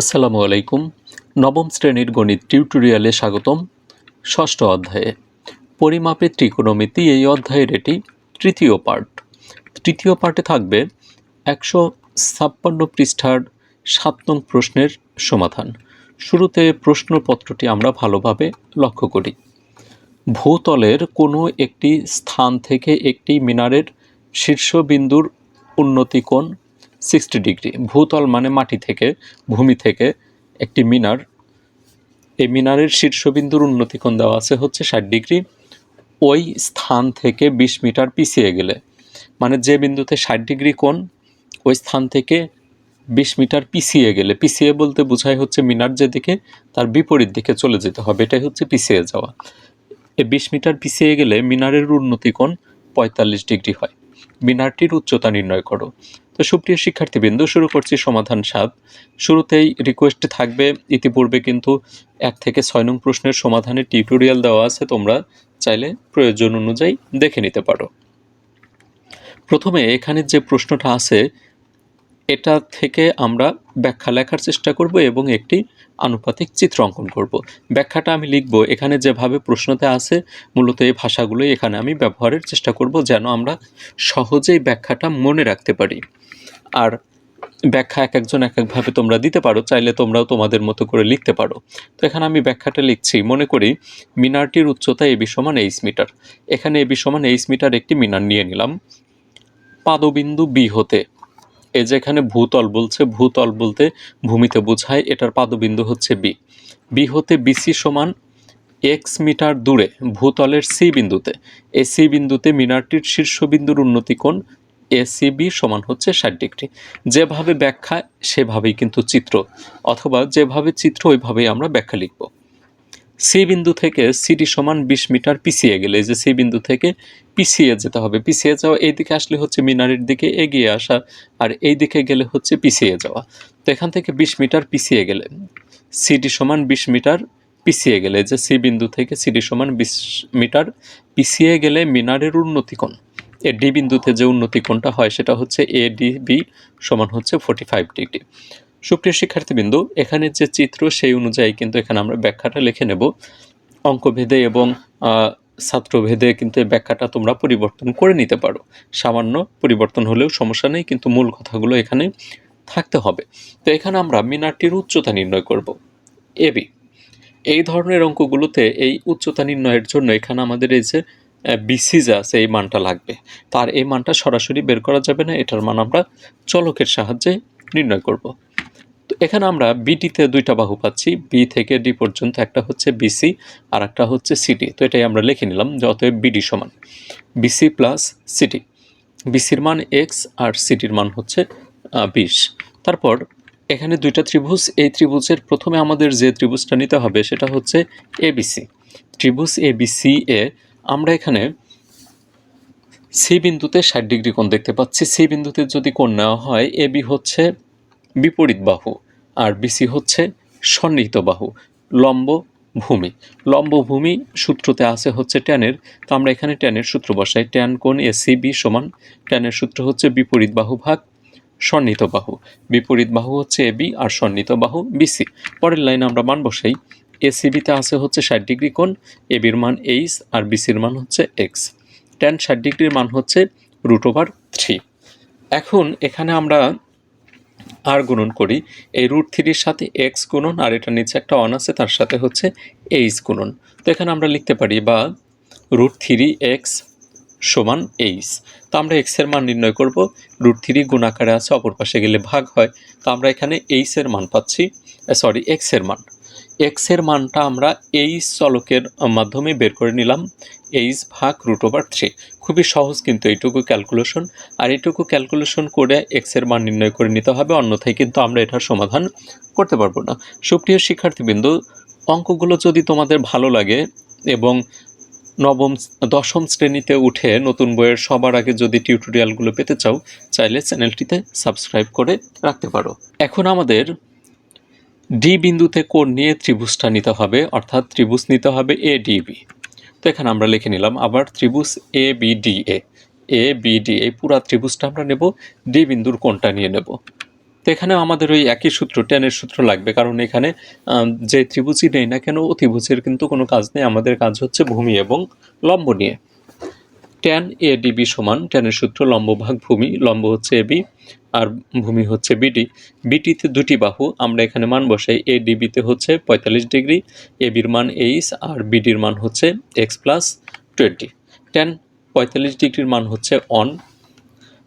আসসালামু আলাইকুম। নবম শ্রেণির গণিত টিউটোরিয়ালে স্বাগতম। ষষ্ঠ অধ্যায়ে। পরিমাপের ত্রিকোণমিতি, এই অধ্যায়ের এটি তৃতীয় পার্ট। তৃতীয় পার্টে থাকবে একশো ছাপ্পান্ন পৃষ্ঠার সাত নং প্রশ্নের সমাধান। শুরুতে প্রশ্নপত্রটি আমরা ভালোভাবে লক্ষ্য করি। ভূতলের কোনো একটি স্থান থেকে একটি মিনারের শীর্ষবিন্দুর উন্নতি কোণ সিক্সটি ডিগ্রি, ভূতল মানে মাটি থেকে, ভূমি থেকে একটি মিনার। এই মিনারের শীর্ষবিন্দুর উন্নতি কোণ দেওয়া আছে হচ্ছে ষাট ডিগ্রি। ওই স্থান থেকে বিশ মিটার পিছিয়ে গেলে মানে যে বিন্দুতে ষাট ডিগ্রি কোণ, ওই স্থান থেকে বিশ মিটার পিছিয়ে গেলে, পিছিয়ে বলতে বোঝায় হচ্ছে মিনার যেদিকে, তার বিপরীত দিকে চলে যেতে হবে, এটাই হচ্ছে পিছিয়ে যাওয়া। এ বিশ মিটার পিছিয়ে গেলে মিনারের উন্নতিকোণ পঁয়তাল্লিশ ডিগ্রি হয়। মিনারটির উচ্চতা নির্ণয় করো। তো সুপ্রিয় শিক্ষার্থীবৃন্দ, শুরু করছি সমাধান সাত শুরুতেই রিকোয়েস্ট থাকবে, ইতিপূর্বে কিন্তু এক থেকে ছয় নং প্রশ্নের সমাধানের টিউটোরিয়াল দেওয়া আছে, তোমরা চাইলে প্রয়োজন অনুযায়ী দেখে নিতে পারো। প্রথমে এখানে যে প্রশ্নটা আছে, এটা থেকে আমরা ব্যাখ্যা লেখার চেষ্টা করব এবং একটি আনুপাতিক চিত্র অঙ্কন করব। ব্যাখ্যাটা আমি লিখব, এখানে যেভাবে প্রশ্নতে আছে, মূলত এই ভাষাগুলোই এখানে আমি ব্যবহারের চেষ্টা করব যেন আমরা সহজেই ব্যাখ্যাটা মনে রাখতে পারি। আর ব্যাখ্যা এক একজন এক একভাবে তোমরা দিতে পারো, চাইলে তোমরাও তোমাদের মতো করে লিখতে পারো। তো এখানে আমি ব্যাখ্যাটা লিখছি, মনে করি মিনারটির উচ্চতা এবি সমান এইচ মিটার। এখানে এবি সমান এইচ মিটার একটি মিনার নিয়ে নিলাম। পাদবিন্দু বি হতে এ যেখানে ভূতল বলছে, ভূতল বলতে ভূমিতে বোঝায়, এটার পাদবিন্দু হচ্ছে বি বি হতে বিসি সমান এক্স মিটার দূরে, ভূতলের সি বিন্দুতে। এ সি বিন্দুতে মিনারটির শীর্ষবিন্দুর উন্নতি কোণ এসিবি সমান হচ্ছে ষাট ডিগ্রি। যেভাবে ব্যাখ্যা, সেভাবেই কিন্তু চিত্র। অথবা যেভাবে চিত্র, ওইভাবেই আমরা ব্যাখ্যা লিখব। সি বিন্দু থেকে সিডি সমান বিশ মিটার পিছিয়ে গেলে, যে সি বিন্দু থেকে পিছিয়ে যেতে হবে, পিছিয়ে যাওয়া এই দিকে আসলে হচ্ছে মিনারের দিকে এগিয়ে আসা, আর এই দিকে গেলে হচ্ছে পিছিয়ে যাওয়া। তো এখান থেকে বিশ মিটার পিছিয়ে গেলে সিডি সমান বিশ মিটার পিছিয়ে গেলে, যে সি বিন্দু থেকে সিডি সমান বিশ মিটার পিছিয়ে গেলে মিনারের উন্নতি কোণ এ ডি বিন্দুতে যে উন্নতি কোণটা হয় সেটা হচ্ছে এ ডি বি সমান হচ্ছে ফোর্টি ফাইভ ডিগ্রি। সুপ্রিয় শিক্ষার্থীবৃন্দু, এখানে যে চিত্র সেই অনুযায়ী কিন্তু এখানে আমরা ব্যাখ্যাটা লিখে নেব। অঙ্কভেদে এবং ছাত্রভেদে কিন্তু এই ব্যাখ্যাটা তোমরা পরিবর্তন করে নিতে পারো। সামান্য পরিবর্তন হলেও সমস্যা নেই, কিন্তু মূল কথাগুলো এখানে থাকতে হবে। তো এখানে আমরা মিনারটির উচ্চতা নির্ণয় করব। এবি এই ধরনের অঙ্কগুলোতে এই উচ্চতা নির্ণয়ের জন্য এখানে আমাদের এই যে বিসি যে আছে, এই মানটা লাগবে। তার এই মানটা সরাসরি বের করা যাবে না, এটার মান আমরা চলকের সাহায্যে নির্ণয় করব। তো এখানে আমরা বিটিতে দুইটা বাহু পাচ্ছি বি থেকে ডি পর্যন্ত একটা হচ্ছে বিসি আর একটা হচ্ছে সিটি তো এটাই আমরা লিখে নিলাম, যে অতএব বিডি সমান। বিসি প্লাস সিডি বিসির মান এক্স আর সিটির মান হচ্ছে বিশ। তারপর এখানে দুইটা ত্রিভুজ, এই ত্রিভুজের প্রথমে আমাদের যে ত্রিভুজটা নিতে হবে সেটা হচ্ছে এবিসি ত্রিভুজ এবিসি এ আমরা এখানে সি বিন্দুতে ষাট ডিগ্রি কোণ দেখতে পাচ্ছি। সি বিন্দুতে যদি কোণ নেওয়া হয় এ বি হচ্ছে বিপরীত বাহু আর বিসি হচ্ছে সন্নিহিত বাহু, লম্ব ভূমি। লম্ব ভূমি সূত্রতে আছে হচ্ছে ট্যানের তো আমরা এখানে ট্যানের সূত্র বসাই। ট্যান কোণ এ সি বি সমান ট্যানের সূত্র হচ্ছে বিপরীত বাহু ভাগ সন্নিহিত বাহু। বিপরীত বাহু হচ্ছে এ বি আর সন্নিহিত বাহু বিসি পরের লাইনে আমরা মান বসাই। এসিবিতে আছে হচ্ছে ষাট ডিগ্রি কোণ এবির মান এইচ আর বিসির মান হচ্ছে এক্স ট্যান ষাট ডিগ্রির মান হচ্ছে রুট ওভার থ্রি এখন এখানে আমরা আর গুণন করি। এই রুট থ্রির সাথে এক্স গুণন আর এটা নিচে একটা অন আছে, তার সাথে হচ্ছে এইচ গুণন। তো এখানে আমরা লিখতে পারি বা রুট থ্রি এক্স সমান এইচ তো আমরা এক্সের মান নির্ণয় করব। রুট থ্রি গুণ আকারে আছে, অপর পাশে গেলে ভাগ হয়। তো আমরা এখানে এইচের মান পাচ্ছি সরি এক্সের মান। এক্সের মানটা আমরা এইচ চলকের মাধ্যমে বের করে নিলাম এইচ ভাগ রুট ওভার থ্রি খুবই সহজ কিন্তু এইটুকু ক্যালকুলেশন আর এইটুকু ক্যালকুলেশন করে এক্সের মান নির্ণয় করে নিতে হবে, অন্যথায় কিন্তু আমরা এটার সমাধান করতে পারব না। সুপ্রিয় শিক্ষার্থীবৃন্দ, অঙ্কগুলো যদি তোমাদের ভালো লাগে এবং নবম, দশম শ্রেণীতে উঠে নতুন বইয়ের সবার আগে যদি টিউটোরিয়ালগুলো পেতে চাও, চাইলে চ্যানেলটিতে সাবস্ক্রাইব করে রাখতে পারো। এখন আমাদের ডি বিন্দুতে কোণ নিয়ে ত্রিভুজটা নিতে হবে, অর্থাৎ ত্রিভুজ নিতে হবে এ ডিবি তো এখানে আমরা লিখে নিলাম আবার ত্রিভুজ A B D A A B D এই পুরা ত্রিভুজটা আমরা নেব ডি বিন্দুর কোণটা নিয়ে নেব। তো এখানে আমাদের ওই একই সূত্র টেনের সূত্র লাগবে, কারণ এখানে যে ত্রিভুজই নেই না কেন অতিভুজের কিন্তু কোনো কাজ নেই, আমাদের কাজ হচ্ছে ভূমি এবং লম্ব নিয়ে। ট্যান এ ডিবি সমান ট্যানের সূত্র লম্ব ভাগ ভূমি, লম্ব হচ্ছে এবি আর ভূমি হচ্ছে বিডি বিটিতে দুটি বাহু, আমরা এখানে মান বসাই এ ডিবিতে হচ্ছে পঁয়তাল্লিশ ডিগ্রি এবির মান এইচ আর বিডির মান হচ্ছে এক্স প্লাস টোয়েন্টি ট্যান পঁয়তাল্লিশ ডিগ্রির মান হচ্ছে অন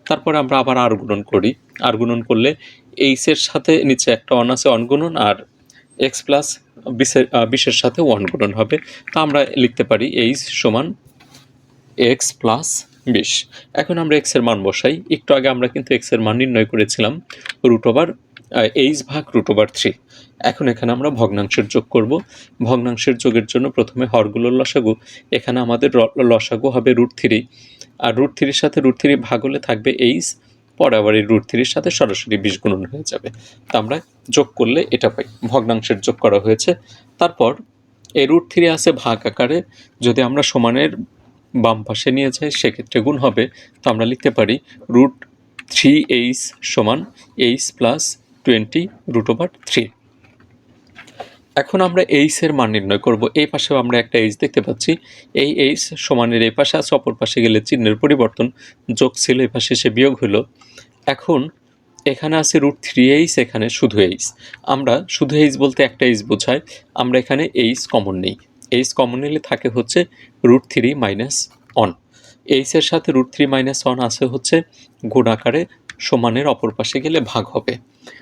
তারপরে আমরা আবার আর গুণন করি। আর গুণন করলে এইচের সাথে নিচে একটা অন আছে অন গুণন, আর এক্স প্লাস বিশের বিশের সাথে ওয়ান গুণন হবে। তা আমরা লিখতে পারি এইচ সমান এক্স প্লাস বিশ। এখন আমরা এক্সের মান বসাই। একটু আগে আমরা কিন্তু এক্সের মান নির্ণয় করেছিলাম। রুট ওভার এইচ ভাগ রুট ওভার থ্রি এখন এখানে আমরা ভগ্নাংশের যোগ করব। ভগ্নাংশের যোগের জন্য প্রথমে হরগুলোর লসাগু। এখানে আমাদের লসাগু হবে রুট থ্রি আর রুট থ্রির সাথে রুট থ্রি ভাগ হলে থাকবে এইচ পরে আবার এই রুট থ্রির সাথে সরাসরি বিশ গুণন হয়ে যাবে। তা আমরা যোগ করলে এটা পাই। ভগ্নাংশের যোগ করা হয়েছে। তারপর এই রুট থ্রি আছে ভাগ আকারে। যদি আমরা সমানের বাম পাশে নিয়ে যাই সেক্ষেত্রে গুণ হবে। তো আমরা লিখতে পারি রুট থ্রি এইচ সমান H plus twenty root over three এখন আমরা এইচ এর মান নির্ণয় করব। এই পাশেও আমরা একটা এইচ দেখতে পাচ্ছি। এই এইচ সমানের এই পাশে আছে, অপর পাশে গেলে চিহ্নের পরিবর্তন, যোগ ছিল এই পাশে সে বিয়োগ হলো। এখন এখানে আছে রুট থ্রি এইচ এখানে শুধু এইচ আমরা শুধু এইচ বলতে একটা এইচ বোঝায়। আমরা এখানে এইচ কমন নেই। এইচ কমন নিলে থাকে হচ্ছে রুট থ্রি মাইনাস অন এইচের সাথে রুট থ্রি মাইনাস অন আছে হচ্ছে গুণ আকারে সমানের অপর পাশে গেলে ভাগ হবে।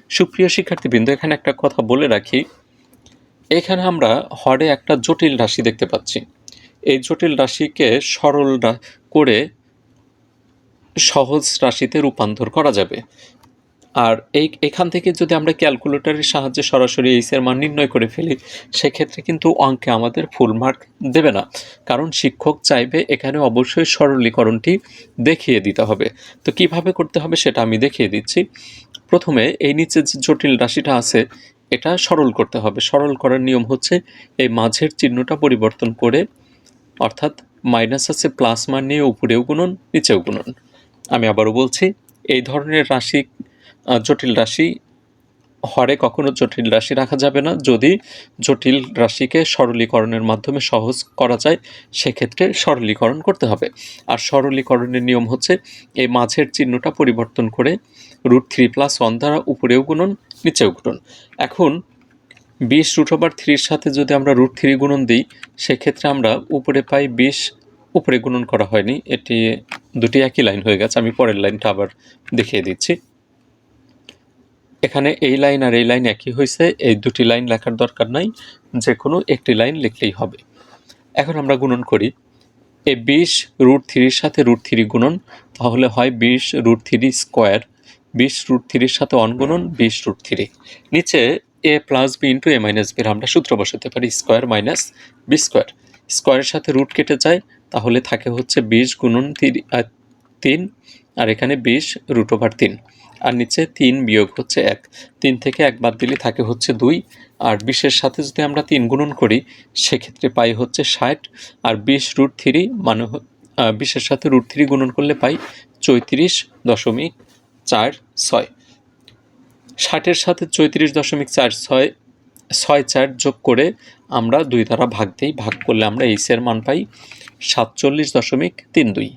সুপ্রিয় শিক্ষার্থীবৃন্দ, এখানে একটা কথা বলে রাখি। এখানে আমরা হরে একটা জটিল রাশি দেখতে পাচ্ছি। এই জটিল রাশিকে সরল করে সহজ রাশিতে রূপান্তর করা যাবে। আর এই এখান থেকে যদি আমরা ক্যালকুলেটরের সাহায্যে সরাসরি এইচ এর মান নির্ণয় করে ফেলি, সেক্ষেত্রে কিন্তু অঙ্কে আমাদের ফুল মার্ক দেবে না। কারণ শিক্ষক চাইবে এখানে অবশ্যই সরলীকরণটি দেখিয়ে দিতে হবে। তো কীভাবে করতে হবে সেটা আমি দেখিয়ে দিচ্ছি। প্রথমে এই নিচে যে জটিল রাশিটা আছে, এটা সরল করতে হবে। সরল করার নিয়ম হচ্ছে এই মাঝের চিহ্নটা পরিবর্তন করে, অর্থাৎ মাইনাস আছে প্লাস মান নিয়ে উপরেও গুণন নিচেও গুণন আমি আবারও বলছি, এই ধরনের রাশি জটিল রাশি হরে কখনো জটিল রাশি রাখা যাবে না। যদি জটিল রাশিকে সরলীকরণের মাধ্যমে সহজ করা যায়, সেক্ষেত্রে সরলীকরণ করতে হবে। আর সরলীকরণের নিয়ম হচ্ছে, এই মাঝের চিহ্নটা পরিবর্তন করে রুট থ্রি প্লাস ওয়ান দ্বারা উপরেও গুণন, নিচেও গুণন। এখন বিশ রুট ওভার থ্রির সাথে যদি আমরা রুট থ্রি গুণন দিই, সেক্ষেত্রে আমরা উপরে পাই বিশ, উপরে গুণন করা হয়নি। এটি দুটি একই লাইন হয়ে গেছে। আমি পরের লাইনটা আবার দেখিয়ে দিচ্ছি। এখানে এই লাইন আর এই লাইন একই হয়েছে এই দুটি লাইন লেখার দরকার নাই যে কোনো একটি লাইন লিখলেই হবে। এখন আমরা গুণন করি। এ বিশ রুট থ্রির সাথে রুট থ্রি গুণন, তাহলে হয় বিশ রুট থ্রি স্কোয়ার। বিশ রুট থ্রির সাথে অন গুণন বিশ রুট থ্রি। নিচে A plus B into A minus বির আমরা সূত্র বসাতে পারি, স্কোয়ার মাইনাস বি স্কোয়ার। স্কোয়ারের সাথে রুট কেটে যায়, তাহলে থাকে হচ্ছে বিশ গুণন তিন, আর এখানে বিশ রুট ওভার তিন। আর নিচে তিন বিয়োগ হচ্ছে এক। তিন থেকে এক বাদ দিলে থাকে হচ্ছে দুই। আর বিশের সাথে যদি আমরা তিন গুণন করি, সেক্ষেত্রে পাই হচ্ছে ষাট। আর বিশ রুট থ্রি মানে বিশের সাথে রুট থ্রি গুণন করলে পাই চৈত্রিশ দশমিক চার ছয়। ষাটের সাথে চৌত্রিশ দশমিক চার ছয় ছয় চার যোগ করে আমরা দুই দ্বারা ভাগ দিই। ভাগ করলে আমরা এইচের মান পাই সাতচল্লিশ দশমিক তিন দুই।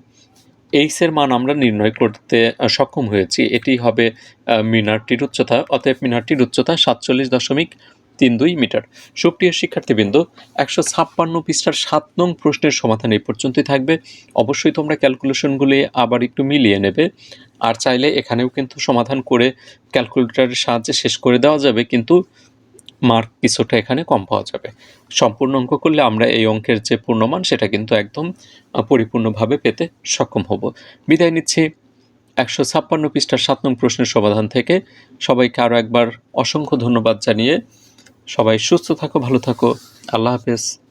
এইচের মান আমরা নির্ণয় করতে সক্ষম হয়েছি। এটি হবে মিনারটির উচ্চতা, অতএব মিনারটির উচ্চতা সাতচল্লিশ দশমিক তিন দুই মিটার। সুপ্রিয় শিক্ষার্থীবৃন্দ, একশো ছাপ্পান্ন পৃষ্ঠার সাত নং প্রশ্নের সমাধান এই পর্যন্তই থাকবে। অবশ্যই তোমরা ক্যালকুলেশনগুলি আবার একটু মিলিয়ে নেবে। আর চাইলে এখানেও কিন্তু সমাধান করে ক্যালকুলেটরের সাহায্যে শেষ করে দেওয়া যাবে। কিন্তু মার্ক কিছুটা এখানে কম পাওয়া যাবে। সম্পূর্ণ অঙ্ক করলে আমরা এই অঙ্কের যে পূর্ণমান, সেটা কিন্তু একদম পরিপূর্ণভাবে পেতে সক্ষম হব। বিদায় নিচ্ছি। একশো ছাপ্পান্ন পৃষ্ঠার সাত নং প্রশ্নের সমাধান থেকে সবাইকে আরও একবার অসংখ্য ধন্যবাদ জানিয়ে সবাই সুস্থ থাকো, ভালো থাকো। আল্লাহ হাফেজ।